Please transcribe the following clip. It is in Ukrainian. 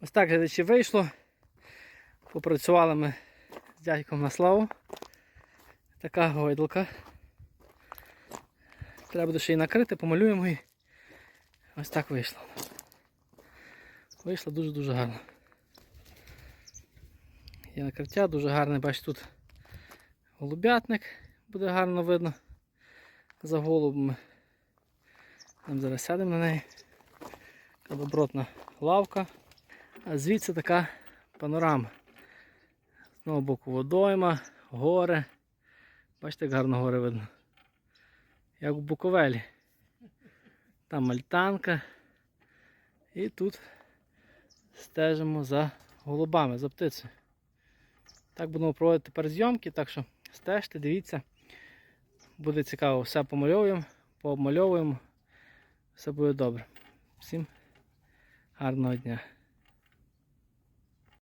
Ось так глядачі вийшло. Попрацювали ми з дядьком на славу. Така гойдалка. Треба буде ще її накрити, помалюємо і ось так вийшло. Вийшло дуже-дуже гарно. Є накриття, дуже гарне, бачите, тут голубятник буде гарно видно за голубами. Там зараз сядемо на неї. Добротна лавка. А звідси така панорама. З одного боку водойма, гори. Бачите, як гарно гори видно. Як у Буковелі. Там альтанка. І тут стежимо за голубами, за птицею. Так будемо проводити тепер зйомки, так що стежте, дивіться. Буде цікаво, все помальовуємо, пообмальовуємо. Все буде добре. Всім гарного дня.